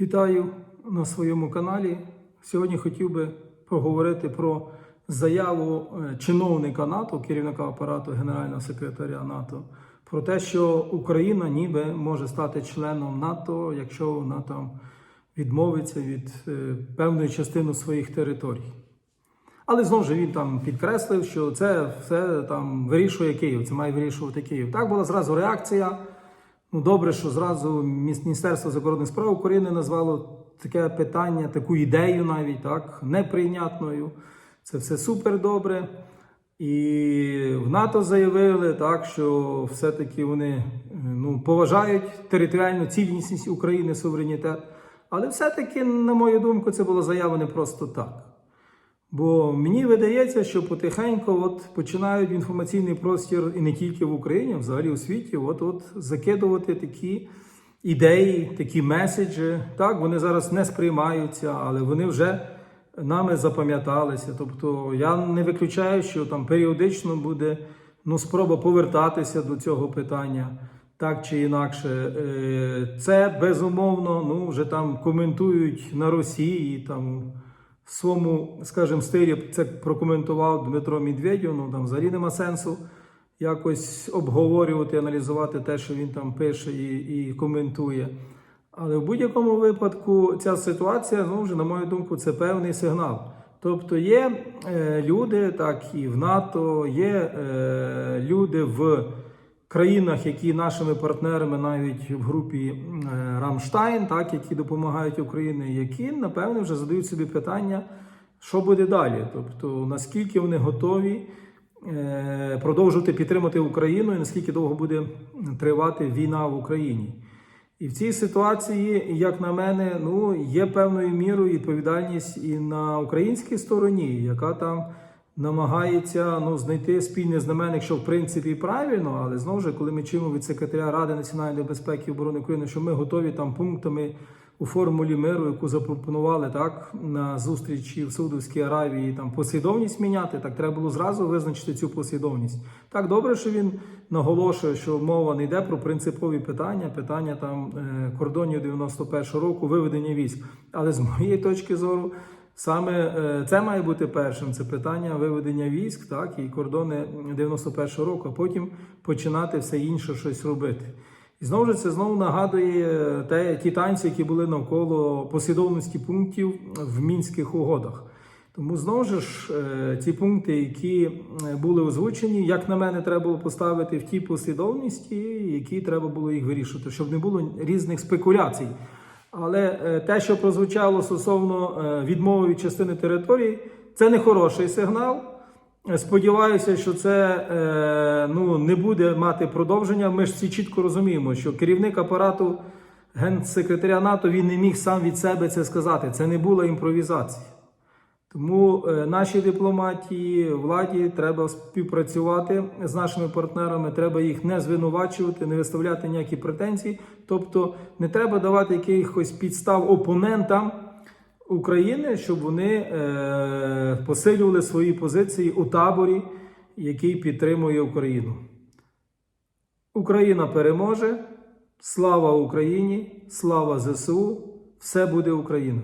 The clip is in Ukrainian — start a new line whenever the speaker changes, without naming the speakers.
Вітаю на своєму каналі. Сьогодні хотів би поговорити про заяву е, чиновника НАТО, керівника апарату Генерального секретаря НАТО, про те, що Україна ніби може стати членом НАТО, якщо вона там відмовиться від е, певної частини своїх територій. Але знову ж він там підкреслив, що це все там вирішує Київ, це має вирішувати Київ. Так була зразу реакція. Ну, добре, що зразу Міністерство закордонних справ України назвало таке питання, таку ідею навіть так, неприйнятною. Це все супер добре. І в НАТО заявили, так, що все-таки вони ну, поважають територіальну цілісність України, суверенітет. Але все-таки, на мою думку, це була заява не просто так. Бо мені видається, що потихеньку от починають інформаційний простір і не тільки в Україні, а взагалі у світі, от от закидувати такі ідеї, такі меседжі. Так, вони зараз не сприймаються, але вони вже нами запам'яталися. Тобто я не виключаю, що там періодично буде ну, спроба повертатися до цього питання. Так чи інакше, Е, це безумовно ну, вже там коментують на Росії там в своєму, скажімо, стилі це прокоментував Дмитро Медведєв, ну там взагалі нема сенсу якось обговорювати, аналізувати те, що він там пише і, і коментує. Але в будь-якому випадку ця ситуація, ну вже, на мою думку, це певний сигнал. Тобто є е, люди, так і в НАТО, є е, люди в країнах, які нашими партнерами, навіть в групі е, Рамштайн, так які допомагають Україні, які напевне вже задають собі питання, що буде далі. Тобто наскільки вони готові е, продовжувати підтримати Україну, і наскільки довго буде тривати війна в Україні. І в цій ситуації, як на мене, ну є певною мірою відповідальність і на українській стороні, яка там намагається ну, знайти спільний знаменник, що в принципі правильно, але знову ж, коли ми чуємо від секретаря Ради національної безпеки і оборони України, що ми готові там пунктами у формулі миру, яку запропонували так на зустрічі в Саудовській Аравії, там послідовність міняти, так треба було зразу визначити цю послідовність. Так добре, що він наголошує, що мова не йде про принципові питання, питання там е, кордонів 91-го року, виведення військ. Але з моєї точки зору. Саме е, це має бути першим. Це питання виведення військ, так і кордони 91-го року, а потім починати все інше щось робити. І знову ж це знову нагадує те, ті танці, які були навколо послідовності пунктів в мінських угодах. Тому знову ж е, ці пункти, які е, були озвучені, як на мене, треба було поставити в тій послідовності, які треба було їх вирішувати, щоб не було різних спекуляцій. Але е, те, що прозвучало стосовно е, відмови від частини території, це не хороший сигнал. Е, Сподіваюся, що це ну, не буде мати продовження. Ми ж всі чітко розуміємо, що керівник апарату генсекретаря НАТО він не міг сам від себе це сказати. Це не була імпровізація. Тому е, нашій дипломатії, владі треба співпрацювати з нашими партнерами. Треба їх не звинувачувати, не виставляти ніякі претензії. Тобто не треба давати якихось підстав опонентам України, щоб вони е, посилювали свої позиції у таборі, який підтримує Україну. Україна переможе. Слава Україні! Слава ЗСУ! Все буде Україна!